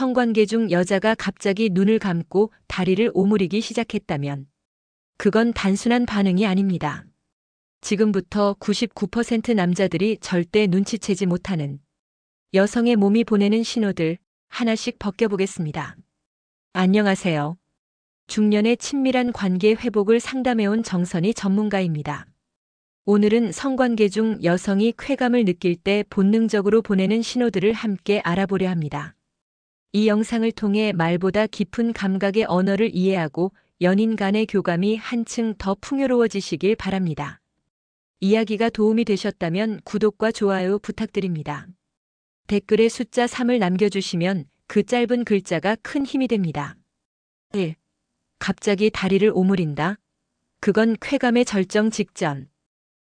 성관계 중 여자가 갑자기 눈을 감고 다리를 오므리기 시작했다면 그건 단순한 반응이 아닙니다. 지금부터 99% 남자들이 절대 눈치채지 못하는 여성의 몸이 보내는 신호들 하나씩 벗겨보겠습니다. 안녕하세요. 중년의 친밀한 관계 회복을 상담해온 정선희 전문가입니다. 오늘은 성관계 중 여성이 쾌감을 느낄 때 본능적으로 보내는 신호들을 함께 알아보려 합니다. 이 영상을 통해 말보다 깊은 감각의 언어를 이해하고 연인 간의 교감이 한층 더 풍요로워지시길 바랍니다. 이야기가 도움이 되셨다면 구독과 좋아요 부탁드립니다. 댓글에 숫자 3을 남겨주시면 그 짧은 글자가 큰 힘이 됩니다. 1. 갑자기 다리를 오므린다. 그건 쾌감의 절정 직전.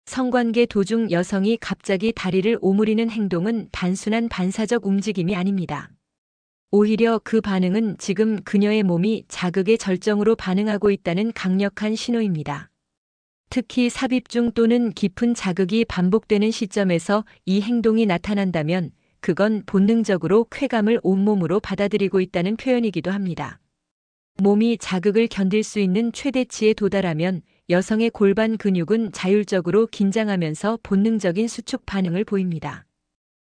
성관계 도중 여성이 갑자기 다리를 오므리는 행동은 단순한 반사적 움직임이 아닙니다. 오히려 그 반응은 지금 그녀의 몸이 자극의 절정으로 반응하고 있다는 강력한 신호입니다. 특히 삽입 중 또는 깊은 자극이 반복되는 시점에서 이 행동이 나타난다면 그건 본능적으로 쾌감을 온몸으로 받아들이고 있다는 표현이기도 합니다. 몸이 자극을 견딜 수 있는 최대치에 도달하면 여성의 골반 근육은 자율적으로 긴장하면서 본능적인 수축 반응을 보입니다.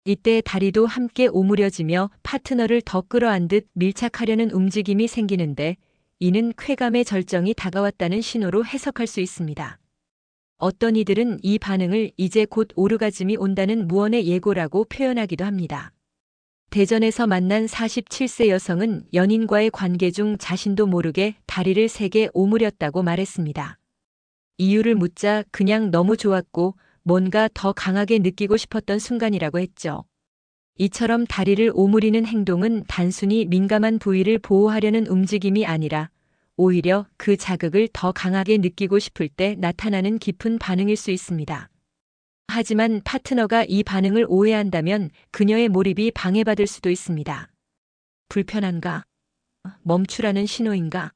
이때 다리도 함께 오므려지며 파트너를 더 끌어안 듯 밀착하려는 움직임이 생기는데 이는 쾌감의 절정이 다가왔다는 신호로 해석할 수 있습니다. 어떤 이들은 이 반응을 이제 곧 오르가즘이 온다는 무언의 예고라고 표현하기도 합니다. 대전에서 만난 47세 여성은 연인과의 관계 중 자신도 모르게 다리를 세게 오므렸다고 말했습니다. 이유를 묻자 그냥 너무 좋았고 뭔가 더 강하게 느끼고 싶었던 순간이라고 했죠. 이처럼 다리를 오므리는 행동은 단순히 민감한 부위를 보호하려는 움직임이 아니라 오히려 그 자극을 더 강하게 느끼고 싶을 때 나타나는 깊은 반응일 수 있습니다. 하지만 파트너가 이 반응을 오해한다면 그녀의 몰입이 방해받을 수도 있습니다. 불편한가? 멈추라는 신호인가?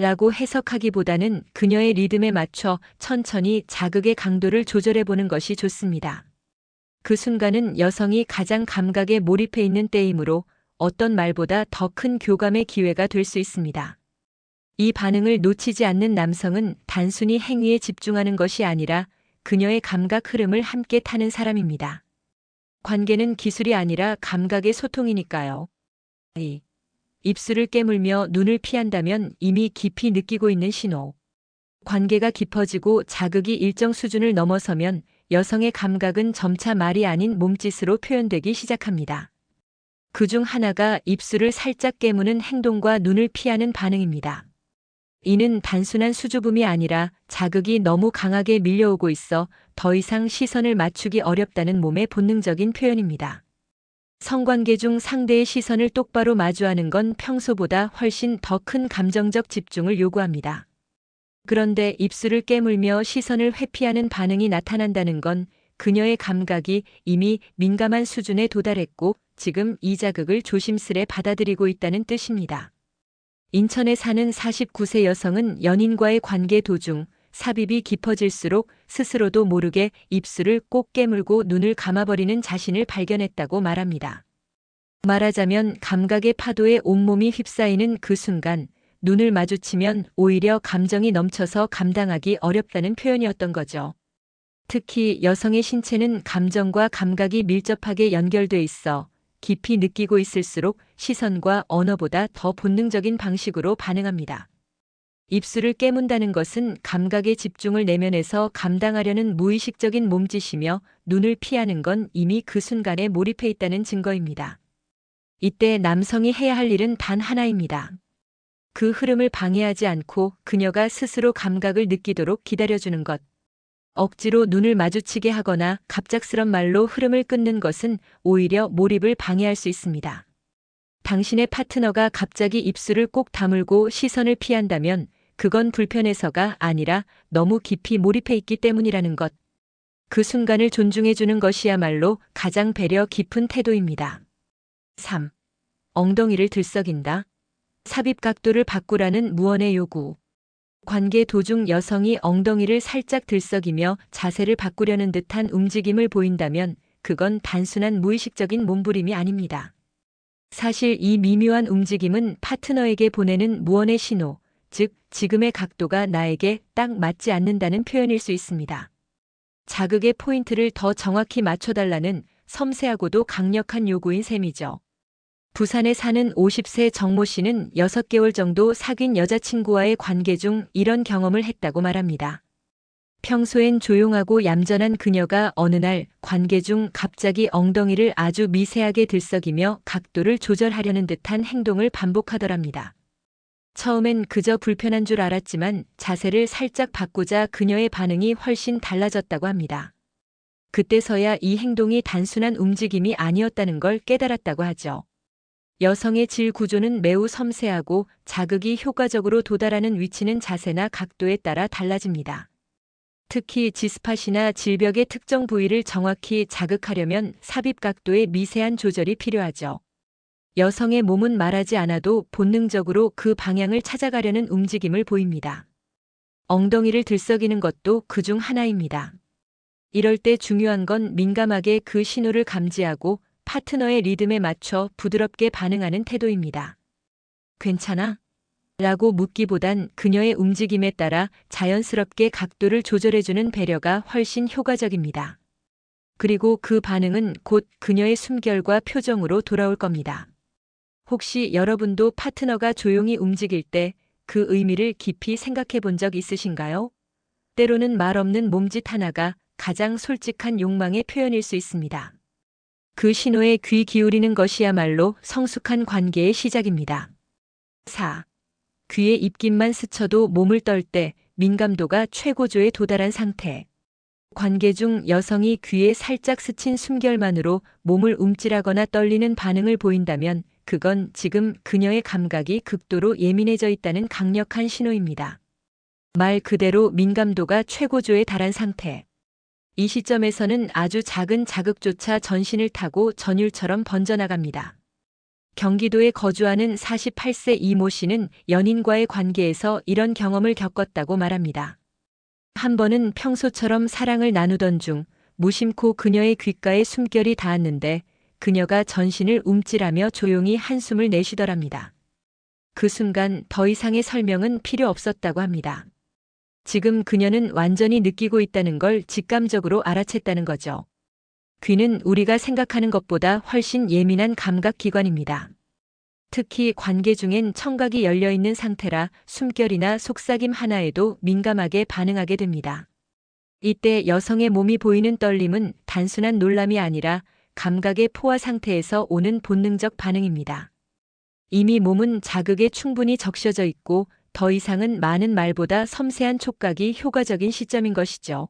라고 해석하기보다는 그녀의 리듬에 맞춰 천천히 자극의 강도를 조절해 보는 것이 좋습니다. 그 순간은 여성이 가장 감각에 몰입해 있는 때이므로 어떤 말보다 더 큰 교감의 기회가 될 수 있습니다. 이 반응을 놓치지 않는 남성은 단순히 행위에 집중하는 것이 아니라 그녀의 감각 흐름을 함께 타는 사람입니다. 관계는 기술이 아니라 감각의 소통이니까요. 2. 입술을 깨물며 눈을 피한다면 이미 깊이 느끼고 있는 신호. 관계가 깊어지고 자극이 일정 수준을 넘어서면 여성의 감각은 점차 말이 아닌 몸짓으로 표현되기 시작합니다. 그 중 하나가 입술을 살짝 깨무는 행동과 눈을 피하는 반응입니다. 이는 단순한 수줍음이 아니라 자극이 너무 강하게 밀려오고 있어 더 이상 시선을 맞추기 어렵다는 몸의 본능적인 표현입니다. 성관계 중 상대의 시선을 똑바로 마주하는 건 평소보다 훨씬 더 큰 감정적 집중을 요구합니다. 그런데 입술을 깨물며 시선을 회피하는 반응이 나타난다는 건 그녀의 감각이 이미 민감한 수준에 도달했고 지금 이 자극을 조심스레 받아들이고 있다는 뜻입니다. 인천에 사는 49세 여성은 연인과의 관계 도중 삽입이 깊어질수록 스스로도 모르게 입술을 꼭 깨물고 눈을 감아버리는 자신을 발견했다고 말합니다. 말하자면 감각의 파도에 온몸이 휩싸이는 그 순간 눈을 마주치면 오히려 감정이 넘쳐서 감당하기 어렵다는 표현이었던 거죠. 특히 여성의 신체는 감정과 감각이 밀접하게 연결돼 있어 깊이 느끼고 있을수록 시선과 언어보다 더 본능적인 방식으로 반응합니다. 입술을 깨문다는 것은 감각의 집중을 내면에서 감당하려는 무의식적인 몸짓이며 눈을 피하는 건 이미 그 순간에 몰입해 있다는 증거입니다. 이때 남성이 해야 할 일은 단 하나입니다. 그 흐름을 방해하지 않고 그녀가 스스로 감각을 느끼도록 기다려주는 것. 억지로 눈을 마주치게 하거나 갑작스런 말로 흐름을 끊는 것은 오히려 몰입을 방해할 수 있습니다. 당신의 파트너가 갑자기 입술을 꼭 다물고 시선을 피한다면 그건 불편해서가 아니라 너무 깊이 몰입해 있기 때문이라는 것. 그 순간을 존중해 주는 것이야말로 가장 배려 깊은 태도입니다. 3. 엉덩이를 들썩인다. 삽입 각도를 바꾸라는 무언의 요구. 관계 도중 여성이 엉덩이를 살짝 들썩이며 자세를 바꾸려는 듯한 움직임을 보인다면 그건 단순한 무의식적인 몸부림이 아닙니다. 사실 이 미묘한 움직임은 파트너에게 보내는 무언의 신호, 즉, 지금의 각도가 나에게 딱 맞지 않는다는 표현일 수 있습니다. 자극의 포인트를 더 정확히 맞춰달라는 섬세하고도 강력한 요구인 셈이죠. 부산에 사는 50세 정모 씨는 6개월 정도 사귄 여자친구와의 관계 중 이런 경험을 했다고 말합니다. 평소엔 조용하고 얌전한 그녀가 어느 날 관계 중 갑자기 엉덩이를 아주 미세하게 들썩이며 각도를 조절하려는 듯한 행동을 반복하더랍니다. 처음엔 그저 불편한 줄 알았지만 자세를 살짝 바꾸자 그녀의 반응이 훨씬 달라졌다고 합니다. 그때서야 이 행동이 단순한 움직임이 아니었다는 걸 깨달았다고 하죠. 여성의 질 구조는 매우 섬세하고 자극이 효과적으로 도달하는 위치는 자세나 각도에 따라 달라집니다. 특히 지스팟이나 질벽의 특정 부위를 정확히 자극하려면 삽입 각도의 미세한 조절이 필요하죠. 여성의 몸은 말하지 않아도 본능적으로 그 방향을 찾아가려는 움직임을 보입니다. 엉덩이를 들썩이는 것도 그 중 하나입니다. 이럴 때 중요한 건 민감하게 그 신호를 감지하고 파트너의 리듬에 맞춰 부드럽게 반응하는 태도입니다. 괜찮아? 라고 묻기보단 그녀의 움직임에 따라 자연스럽게 각도를 조절해주는 배려가 훨씬 효과적입니다. 그리고 그 반응은 곧 그녀의 숨결과 표정으로 돌아올 겁니다. 혹시 여러분도 파트너가 조용히 움직일 때 그 의미를 깊이 생각해 본 적 있으신가요? 때로는 말 없는 몸짓 하나가 가장 솔직한 욕망의 표현일 수 있습니다. 그 신호에 귀 기울이는 것이야말로 성숙한 관계의 시작입니다. 4. 귀에 입김만 스쳐도 몸을 떨 때 민감도가 최고조에 도달한 상태. 관계 중 여성이 귀에 살짝 스친 숨결만으로 몸을 움찔하거나 떨리는 반응을 보인다면 그건 지금 그녀의 감각이 극도로 예민해져 있다는 강력한 신호입니다. 말 그대로 민감도가 최고조에 달한 상태. 이 시점에서는 아주 작은 자극조차 전신을 타고 전율처럼 번져나갑니다. 경기도에 거주하는 48세 이모 씨는 연인과의 관계에서 이런 경험을 겪었다고 말합니다. 한 번은 평소처럼 사랑을 나누던 중 무심코 그녀의 귓가에 숨결이 닿았는데 그녀가 전신을 움찔하며 조용히 한숨을 내쉬더랍니다. 그 순간 더 이상의 설명은 필요 없었다고 합니다. 지금 그녀는 완전히 느끼고 있다는 걸 직감적으로 알아챘다는 거죠. 귀는 우리가 생각하는 것보다 훨씬 예민한 감각 기관입니다. 특히 관계 중엔 청각이 열려 있는 상태라 숨결이나 속삭임 하나에도 민감하게 반응하게 됩니다. 이때 여성의 몸이 보이는 떨림은 단순한 놀람이 아니라 감각의 포화 상태에서 오는 본능적 반응입니다. 이미 몸은 자극에 충분히 적셔져 있고 더 이상은 많은 말보다 섬세한 촉각이 효과적인 시점인 것이죠.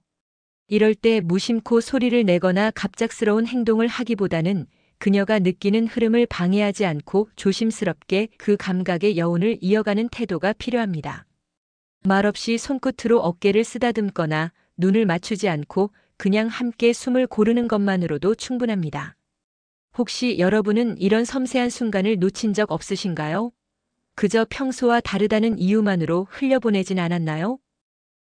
이럴 때 무심코 소리를 내거나 갑작스러운 행동을 하기보다는 그녀가 느끼는 흐름을 방해하지 않고 조심스럽게 그 감각의 여운을 이어가는 태도가 필요합니다. 말없이 손끝으로 어깨를 쓰다듬거나 눈을 맞추지 않고 그냥 함께 숨을 고르는 것만으로도 충분합니다. 혹시 여러분은 이런 섬세한 순간을 놓친 적 없으신가요? 그저 평소와 다르다는 이유만으로 흘려보내진 않았나요?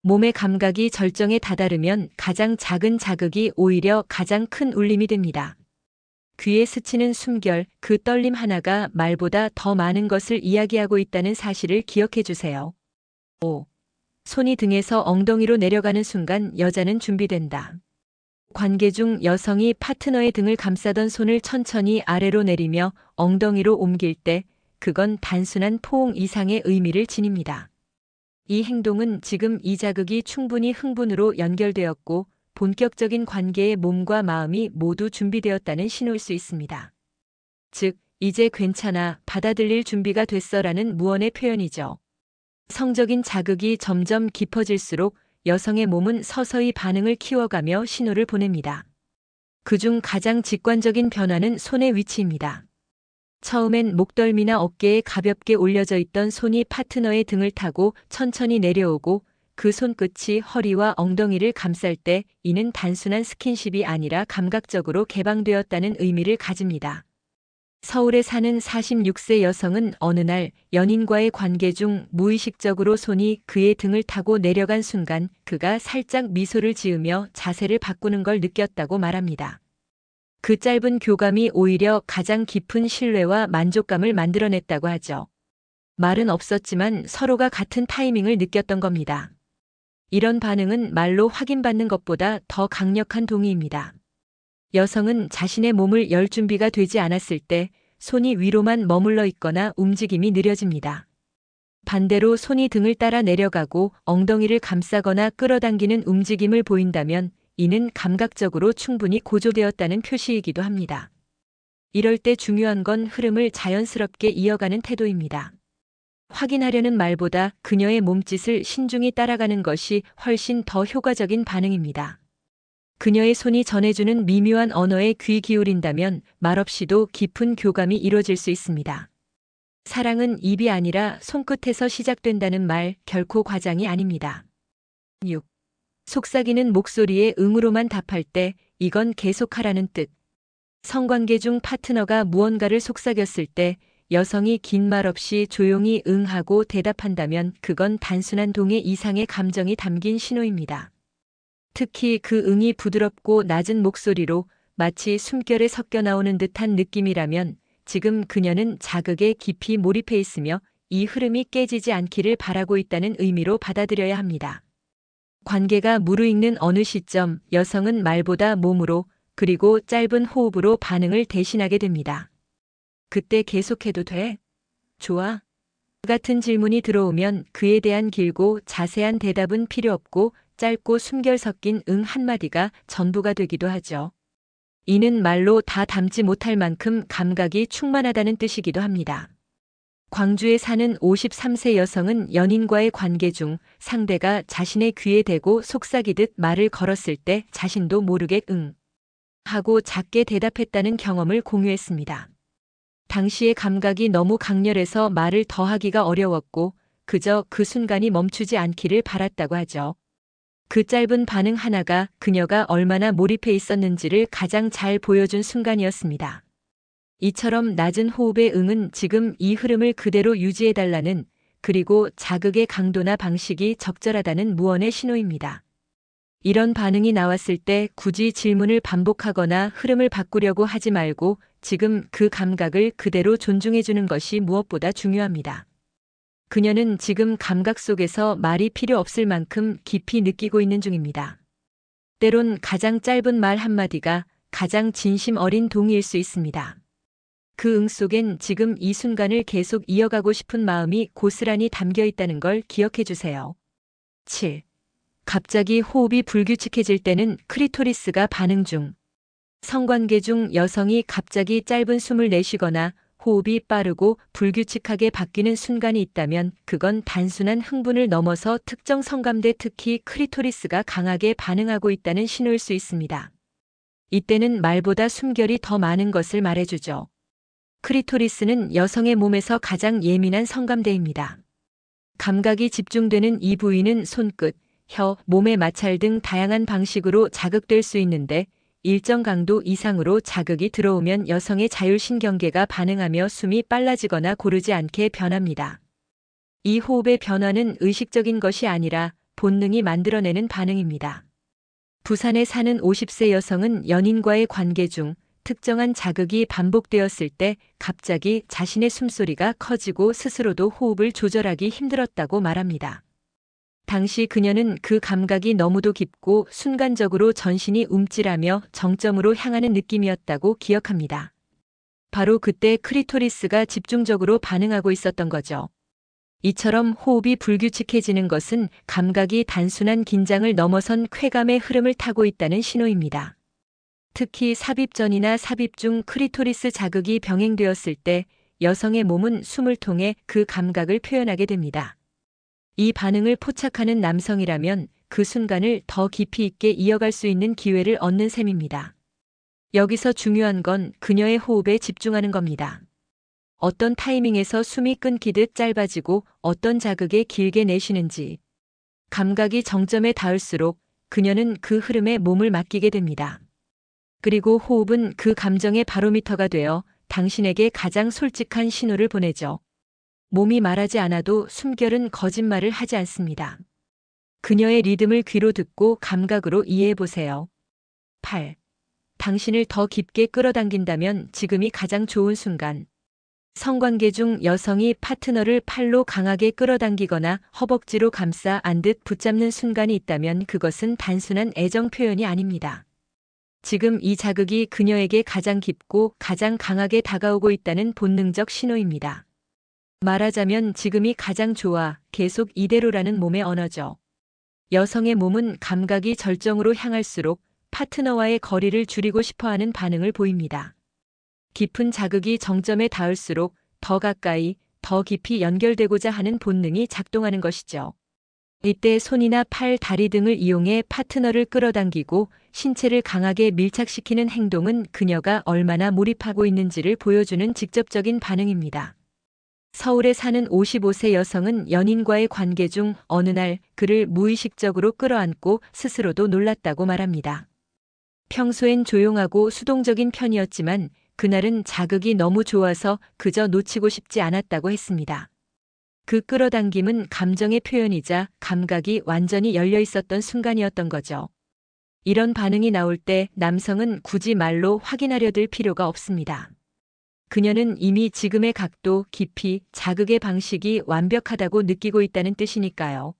몸의 감각이 절정에 다다르면 가장 작은 자극이 오히려 가장 큰 울림이 됩니다. 귀에 스치는 숨결, 그 떨림 하나가 말보다 더 많은 것을 이야기하고 있다는 사실을 기억해 주세요. 5. 손이 등에서 엉덩이로 내려가는 순간 여자는 준비된다. 관계 중 여성이 파트너의 등을 감싸던 손을 천천히 아래로 내리며 엉덩이로 옮길 때 그건 단순한 포옹 이상의 의미를 지닙니다. 이 행동은 지금 이 자극이 충분히 흥분으로 연결되었고 본격적인 관계의 몸과 마음이 모두 준비되었다는 신호일 수 있습니다. 즉, 이제 괜찮아, 받아들일 준비가 됐어라는 무언의 표현이죠. 성적인 자극이 점점 깊어질수록 여성의 몸은 서서히 반응을 키워가며 신호를 보냅니다. 그중 가장 직관적인 변화는 손의 위치입니다. 처음엔 목덜미나 어깨에 가볍게 올려져 있던 손이 파트너의 등을 타고 천천히 내려오고 그 손끝이 허리와 엉덩이를 감쌀 때 이는 단순한 스킨십이 아니라 감각적으로 개방되었다는 의미를 가집니다. 서울에 사는 46세 여성은 어느 날 연인과의 관계 중 무의식적으로 손이 그의 등을 타고 내려간 순간 그가 살짝 미소를 지으며 자세를 바꾸는 걸 느꼈다고 말합니다. 그 짧은 교감이 오히려 가장 깊은 신뢰와 만족감을 만들어냈다고 하죠. 말은 없었지만 서로가 같은 타이밍을 느꼈던 겁니다. 이런 반응은 말로 확인받는 것보다 더 강력한 동의입니다. 여성은 자신의 몸을 열 준비가 되지 않았을 때 손이 위로만 머물러 있거나 움직임이 느려집니다. 반대로 손이 등을 따라 내려가고 엉덩이를 감싸거나 끌어당기는 움직임을 보인다면 이는 감각적으로 충분히 고조되었다는 표시이기도 합니다. 이럴 때 중요한 건 흐름을 자연스럽게 이어가는 태도입니다. 확인하려는 말보다 그녀의 몸짓을 신중히 따라가는 것이 훨씬 더 효과적인 반응입니다. 그녀의 손이 전해주는 미묘한 언어에 귀 기울인다면 말없이도 깊은 교감이 이루어질 수 있습니다. 사랑은 입이 아니라 손끝에서 시작된다는 말 결코 과장이 아닙니다. 6. 속삭이는 목소리에 응으로만 답할 때 이건 계속하라는 뜻. 성관계 중 파트너가 무언가를 속삭였을 때 여성이 긴 말 없이 조용히 응하고 대답한다면 그건 단순한 동의 이상의 감정이 담긴 신호입니다. 특히 그 응이 부드럽고 낮은 목소리로 마치 숨결에 섞여 나오는 듯한 느낌이라면 지금 그녀는 자극에 깊이 몰입해 있으며 이 흐름이 깨지지 않기를 바라고 있다는 의미로 받아들여야 합니다. 관계가 무르익는 어느 시점 여성은 말보다 몸으로 그리고 짧은 호흡으로 반응을 대신하게 됩니다. 그때 계속해도 돼? 좋아? 같은 질문이 들어오면 그에 대한 길고 자세한 대답은 필요 없고 짧고 숨결 섞인 응 한마디가 전부가 되기도 하죠. 이는 말로 다 담지 못할 만큼 감각이 충만하다는 뜻이기도 합니다. 광주에 사는 53세 여성은 연인과의 관계 중 상대가 자신의 귀에 대고 속삭이듯 말을 걸었을 때 자신도 모르게 응 하고 작게 대답했다는 경험을 공유했습니다. 당시의 감각이 너무 강렬해서 말을 더하기가 어려웠고 그저 그 순간이 멈추지 않기를 바랐다고 하죠. 그 짧은 반응 하나가 그녀가 얼마나 몰입해 있었는지를 가장 잘 보여준 순간이었습니다. 이처럼 낮은 호흡의 응은 지금 이 흐름을 그대로 유지해달라는 그리고 자극의 강도나 방식이 적절하다는 무언의 신호입니다. 이런 반응이 나왔을 때 굳이 질문을 반복하거나 흐름을 바꾸려고 하지 말고 지금 그 감각을 그대로 존중해주는 것이 무엇보다 중요합니다. 그녀는 지금 감각 속에서 말이 필요 없을 만큼 깊이 느끼고 있는 중입니다. 때론 가장 짧은 말 한마디가 가장 진심 어린 동의일 수 있습니다. 그 응 속엔 지금 이 순간을 계속 이어가고 싶은 마음이 고스란히 담겨 있다는 걸 기억해 주세요. 7. 갑자기 호흡이 불규칙해질 때는 크리토리스가 반응 중. 성관계 중 여성이 갑자기 짧은 숨을 내쉬거나 호흡이 빠르고 불규칙하게 바뀌는 순간이 있다면 그건 단순한 흥분을 넘어서 특정 성감대 특히 크리토리스가 강하게 반응하고 있다는 신호일 수 있습니다. 이때는 말보다 숨결이 더 많은 것을 말해주죠. 크리토리스는 여성의 몸에서 가장 예민한 성감대입니다. 감각이 집중되는 이 부위는 손끝, 혀, 몸의 마찰 등 다양한 방식으로 자극될 수 있는데 일정 강도 이상으로 자극이 들어오면 여성의 자율신경계가 반응하며 숨이 빨라지거나 고르지 않게 변합니다. 이 호흡의 변화는 의식적인 것이 아니라 본능이 만들어내는 반응입니다. 부산에 사는 50세 여성은 연인과의 관계 중 특정한 자극이 반복되었을 때 갑자기 자신의 숨소리가 커지고 스스로도 호흡을 조절하기 힘들었다고 말합니다. 당시 그녀는 그 감각이 너무도 깊고 순간적으로 전신이 움찔하며 정점으로 향하는 느낌이었다고 기억합니다. 바로 그때 크리토리스가 집중적으로 반응하고 있었던 거죠. 이처럼 호흡이 불규칙해지는 것은 감각이 단순한 긴장을 넘어선 쾌감의 흐름을 타고 있다는 신호입니다. 특히 삽입 전이나 삽입 중 크리토리스 자극이 병행되었을 때 여성의 몸은 숨을 통해 그 감각을 표현하게 됩니다. 이 반응을 포착하는 남성이라면 그 순간을 더 깊이 있게 이어갈 수 있는 기회를 얻는 셈입니다. 여기서 중요한 건 그녀의 호흡에 집중하는 겁니다. 어떤 타이밍에서 숨이 끊기듯 짧아지고 어떤 자극에 길게 내쉬는지. 감각이 정점에 닿을수록 그녀는 그 흐름에 몸을 맡기게 됩니다. 그리고 호흡은 그 감정의 바로미터가 되어 당신에게 가장 솔직한 신호를 보내죠. 몸이 말하지 않아도 숨결은 거짓말을 하지 않습니다. 그녀의 리듬을 귀로 듣고 감각으로 이해해 보세요. 8. 당신을 더 깊게 끌어당긴다면 지금이 가장 좋은 순간. 성관계 중 여성이 파트너를 팔로 강하게 끌어당기거나 허벅지로 감싸 안듯 붙잡는 순간이 있다면 그것은 단순한 애정 표현이 아닙니다. 지금 이 자극이 그녀에게 가장 깊고 가장 강하게 다가오고 있다는 본능적 신호입니다. 말하자면 지금이 가장 좋아 계속 이대로라는 몸의 언어죠. 여성의 몸은 감각이 절정으로 향할수록 파트너와의 거리를 줄이고 싶어 하는 반응을 보입니다. 깊은 자극이 정점에 닿을수록 더 가까이, 더 깊이 연결되고자 하는 본능이 작동하는 것이죠. 이때 손이나 팔, 다리 등을 이용해 파트너를 끌어당기고 신체를 강하게 밀착시키는 행동은 그녀가 얼마나 몰입하고 있는지를 보여주는 직접적인 반응입니다. 서울에 사는 55세 여성은 연인과의 관계 중 어느 날 그를 무의식적으로 끌어안고 스스로도 놀랐다고 말합니다. 평소엔 조용하고 수동적인 편이었지만 그날은 자극이 너무 좋아서 그저 놓치고 싶지 않았다고 했습니다. 그 끌어당김은 감정의 표현이자 감각이 완전히 열려 있었던 순간이었던 거죠. 이런 반응이 나올 때 남성은 굳이 말로 확인하려 들 필요가 없습니다. 그녀는 이미 지금의 각도, 깊이, 자극의 방식이 완벽하다고 느끼고 있다는 뜻이니까요.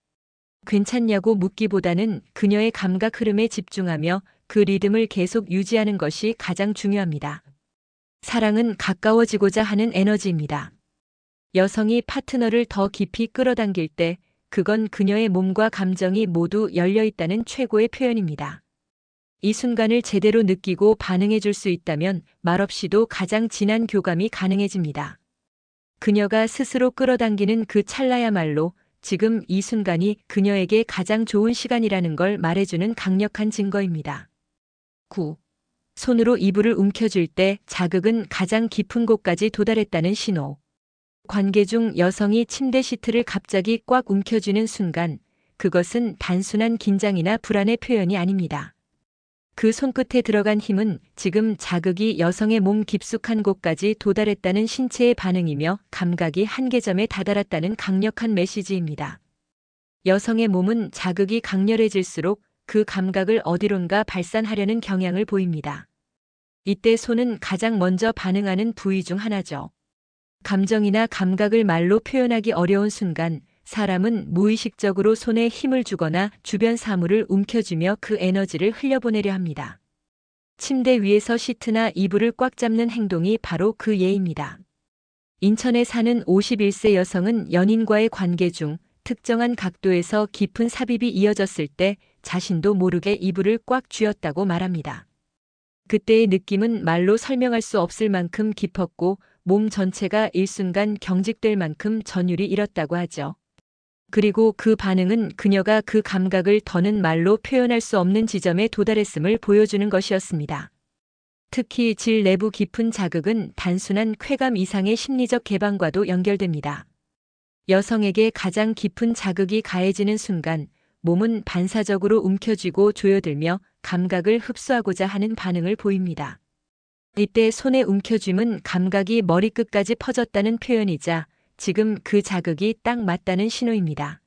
괜찮냐고 묻기보다는 그녀의 감각 흐름에 집중하며 그 리듬을 계속 유지하는 것이 가장 중요합니다. 사랑은 가까워지고자 하는 에너지입니다. 여성이 파트너를 더 깊이 끌어당길 때 그건 그녀의 몸과 감정이 모두 열려 있다는 최고의 표현입니다. 이 순간을 제대로 느끼고 반응해 줄 수 있다면 말없이도 가장 진한 교감이 가능해집니다. 그녀가 스스로 끌어당기는 그 찰나야말로 지금 이 순간이 그녀에게 가장 좋은 시간이라는 걸 말해주는 강력한 증거입니다. 9. 손으로 이불을 움켜쥘 때 자극은 가장 깊은 곳까지 도달했다는 신호. 관계 중 여성이 침대 시트를 갑자기 꽉 움켜쥐는 순간 그것은 단순한 긴장이나 불안의 표현이 아닙니다. 그 손끝에 들어간 힘은 지금 자극이 여성의 몸 깊숙한 곳까지 도달했다는 신체의 반응이며 감각이 한계점에 다다랐다는 강력한 메시지입니다. 여성의 몸은 자극이 강렬해질수록 그 감각을 어디론가 발산하려는 경향을 보입니다. 이때 손은 가장 먼저 반응하는 부위 중 하나죠. 감정이나 감각을 말로 표현하기 어려운 순간 사람은 무의식적으로 손에 힘을 주거나 주변 사물을 움켜쥐며 그 에너지를 흘려보내려 합니다. 침대 위에서 시트나 이불을 꽉 잡는 행동이 바로 그 예입니다. 인천에 사는 51세 여성은 연인과의 관계 중 특정한 각도에서 깊은 삽입이 이어졌을 때 자신도 모르게 이불을 꽉 쥐었다고 말합니다. 그때의 느낌은 말로 설명할 수 없을 만큼 깊었고 몸 전체가 일순간 경직될 만큼 전율이 일었다고 하죠. 그리고 그 반응은 그녀가 그 감각을 더는 말로 표현할 수 없는 지점에 도달했음을 보여주는 것이었습니다. 특히 질 내부 깊은 자극은 단순한 쾌감 이상의 심리적 개방과도 연결됩니다. 여성에게 가장 깊은 자극이 가해지는 순간 몸은 반사적으로 움켜쥐고 조여들며 감각을 흡수하고자 하는 반응을 보입니다. 이때 손의 움켜쥐은 감각이 머리끝까지 퍼졌다는 표현이자 지금 그 자극이 딱 맞다는 신호입니다.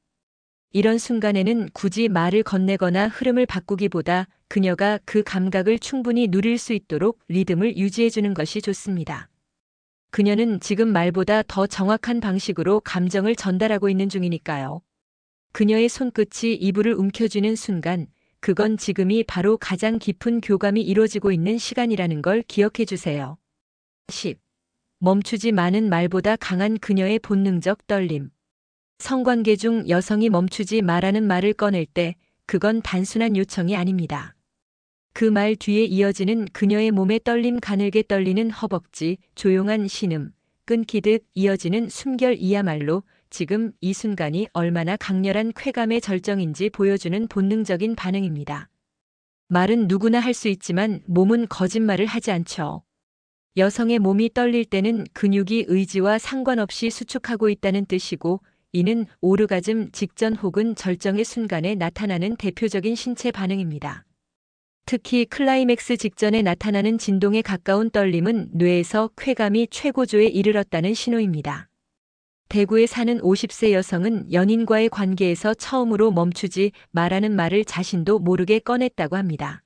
이런 순간에는 굳이 말을 건네거나 흐름을 바꾸기보다 그녀가 그 감각을 충분히 누릴 수 있도록 리듬을 유지해주는 것이 좋습니다. 그녀는 지금 말보다 더 정확한 방식으로 감정을 전달하고 있는 중이니까요. 그녀의 손끝이 이불을 움켜쥐는 순간 그건 지금이 바로 가장 깊은 교감이 이루어지고 있는 시간이라는 걸 기억해 주세요. 10. 멈추지 마는 말보다 강한 그녀의 본능적 떨림. 성관계 중 여성이 멈추지 말라는 말을 꺼낼 때 그건 단순한 요청이 아닙니다. 그 말 뒤에 이어지는 그녀의 몸에 떨림 가늘게 떨리는 허벅지, 조용한 신음, 끊기듯 이어지는 숨결 이야말로 지금 이 순간이 얼마나 강렬한 쾌감의 절정인지 보여주는 본능적인 반응입니다. 말은 누구나 할 수 있지만 몸은 거짓말을 하지 않죠. 여성의 몸이 떨릴 때는 근육이 의지와 상관없이 수축하고 있다는 뜻이고 이는 오르가즘 직전 혹은 절정의 순간에 나타나는 대표적인 신체 반응입니다. 특히 클라이맥스 직전에 나타나는 진동에 가까운 떨림은 뇌에서 쾌감이 최고조에 이르렀다는 신호입니다. 대구에 사는 50세 여성은 연인과의 관계에서 처음으로 멈추지 말하는 말을 자신도 모르게 꺼냈다고 합니다.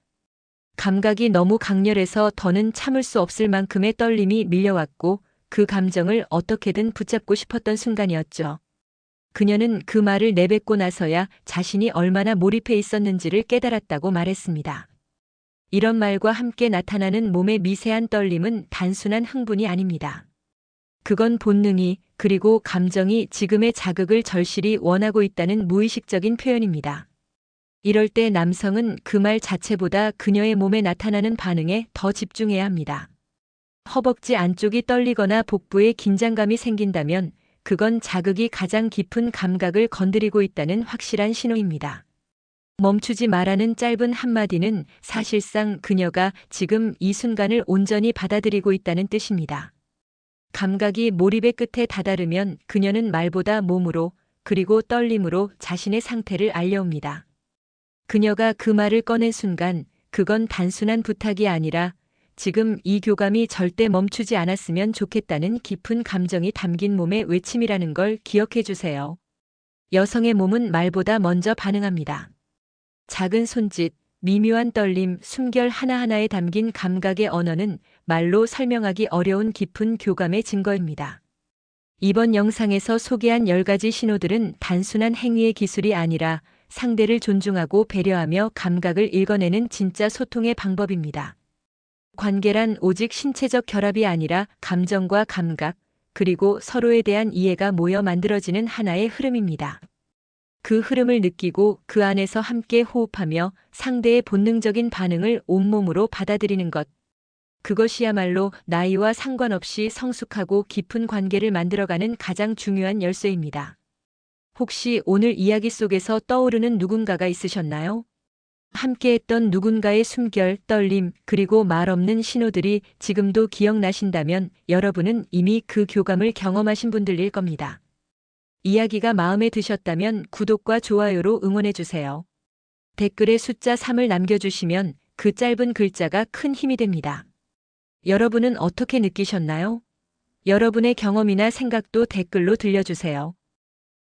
감각이 너무 강렬해서 더는 참을 수 없을 만큼의 떨림이 밀려왔고 그 감정을 어떻게든 붙잡고 싶었던 순간이었죠. 그녀는 그 말을 내뱉고 나서야 자신이 얼마나 몰입해 있었는지를 깨달았다고 말했습니다. 이런 말과 함께 나타나는 몸의 미세한 떨림은 단순한 흥분이 아닙니다. 그건 본능이 그리고 감정이 지금의 자극을 절실히 원하고 있다는 무의식적인 표현입니다. 이럴 때 남성은 그 말 자체보다 그녀의 몸에 나타나는 반응에 더 집중해야 합니다. 허벅지 안쪽이 떨리거나 복부에 긴장감이 생긴다면 그건 자극이 가장 깊은 감각을 건드리고 있다는 확실한 신호입니다. 멈추지 말라는 짧은 한마디는 사실상 그녀가 지금 이 순간을 온전히 받아들이고 있다는 뜻입니다. 감각이 몰입의 끝에 다다르면 그녀는 말보다 몸으로 그리고 떨림으로 자신의 상태를 알려옵니다. 그녀가 그 말을 꺼낸 순간 그건 단순한 부탁이 아니라 지금 이 교감이 절대 멈추지 않았으면 좋겠다는 깊은 감정이 담긴 몸의 외침이라는 걸 기억해 주세요. 여성의 몸은 말보다 먼저 반응합니다. 작은 손짓, 미묘한 떨림, 숨결 하나하나에 담긴 감각의 언어는 말로 설명하기 어려운 깊은 교감의 증거입니다. 이번 영상에서 소개한 10가지 신호들은 단순한 행위의 기술이 아니라 상대를 존중하고 배려하며 감각을 읽어내는 진짜 소통의 방법입니다. 관계란 오직 신체적 결합이 아니라 감정과 감각, 그리고 서로에 대한 이해가 모여 만들어지는 하나의 흐름입니다. 그 흐름을 느끼고 그 안에서 함께 호흡하며 상대의 본능적인 반응을 온몸으로 받아들이는 것. 그것이야말로 나이와 상관없이 성숙하고 깊은 관계를 만들어가는 가장 중요한 열쇠입니다. 혹시 오늘 이야기 속에서 떠오르는 누군가가 있으셨나요? 함께했던 누군가의 숨결, 떨림, 그리고 말 없는 신호들이 지금도 기억나신다면 여러분은 이미 그 교감을 경험하신 분들일 겁니다. 이야기가 마음에 드셨다면 구독과 좋아요로 응원해주세요. 댓글에 숫자 3을 남겨주시면 그 짧은 글자가 큰 힘이 됩니다. 여러분은 어떻게 느끼셨나요? 여러분의 경험이나 생각도 댓글로 들려주세요.